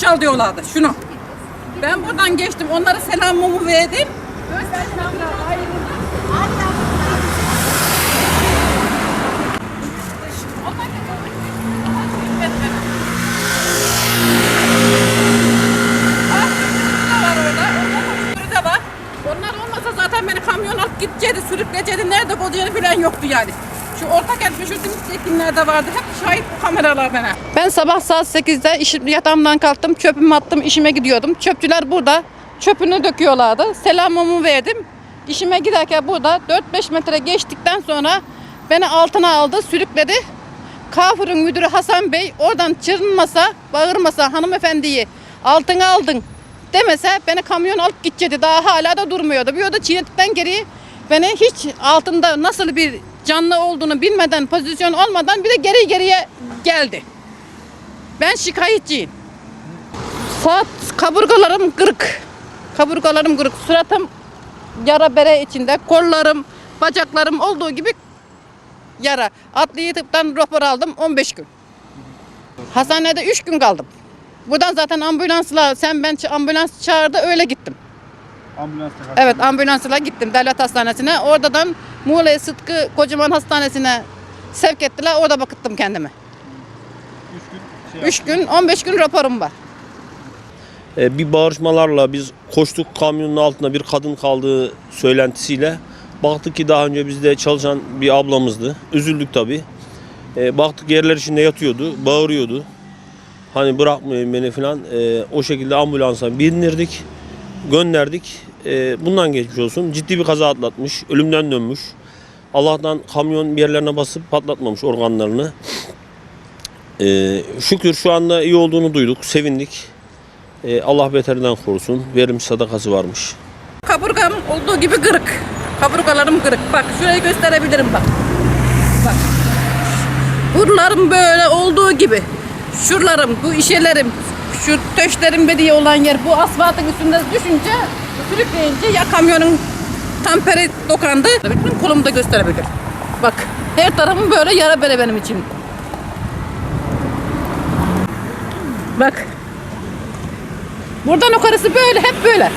boşal diyorlardı şunu. Ben buradan geçtim onlara selamımı verdim. Onlar olmasa zaten beni kamyon alıp gidecekti, sürükleyecekti. Nerede olacağını bilen yoktu yani. Şu orta kent şu Dimitrekinlerde vardı. Hep şahit bu kameralar bana. Ben sabah saat 8'de işim, yatağımdan kalktım. Çöpümü attım, işime gidiyordum. Çöpçüler burada. Çöpünü döküyorlardı. Selamımı verdim. İşime giderken burada 4-5 metre geçtikten sonra beni altına aldı, sürükledi. Kafur'un müdürü Hasan Bey oradan çırınmasa, bağırmasa hanımefendiyi altına aldın demese beni kamyon alıp gidecekti. Daha hala da durmuyordu. Bir o da çiğnettikten geri beni hiç altında nasıl bir canlı olduğunu bilmeden, pozisyon olmadan bir de geri geriye geldi. Ben şikayetçiyim. Saat kaburgalarım kırık. Kaburgalarım kırık. Suratım yara bere içinde. Kollarım, bacaklarım olduğu gibi yara. Adli tıptan rapor aldım 15 gün. Hastanede 3 gün kaldım. Buradan zaten ambulansla sen ben ambulans çağırdı öyle gittim. Ambulansla Evet ambulansla gittim devlet hastanesine. Oradan Muğla Sıtkı Kocaman Hastanesi'ne sevk ettiler. Orada bakıttım kendimi. 3 gün şey 3 gün 15 gün raporum var. E, bir bağırışmalarla biz koştuk kamyonun altında bir kadın kaldığı söylentisiyle baktık ki daha önce bizde çalışan bir ablamızdı. Üzüldük tabi. baktık yerler içinde yatıyordu, bağırıyordu. Hani bırakmayın beni falan. E, o şekilde ambulansa bindirdik, gönderdik. E, bundan geçmiş olsun. Ciddi bir kaza atlatmış, ölümden dönmüş. Allah'tan kamyon bir yerlerine basıp patlatmamış organlarını. E, şükür şu anda iyi olduğunu duyduk, sevindik. E, Allah beterinden korusun. Verim sadakası varmış. Kaburgam olduğu gibi kırık. Kaburgalarım kırık. Bak şurayı gösterebilirim bak. Bak. Buralarım böyle olduğu gibi. Şuralarım, bu işelerim, şu töşlerim dediği olan yer bu asfaltın üstünde düşünce, sürükleyince ya kamyonun tamperi dokandı. Benim kolumu da gösterebilirim. Bak her tarafım böyle yara bere benim için. Bak. Buradan yukarısı böyle, hep böyle.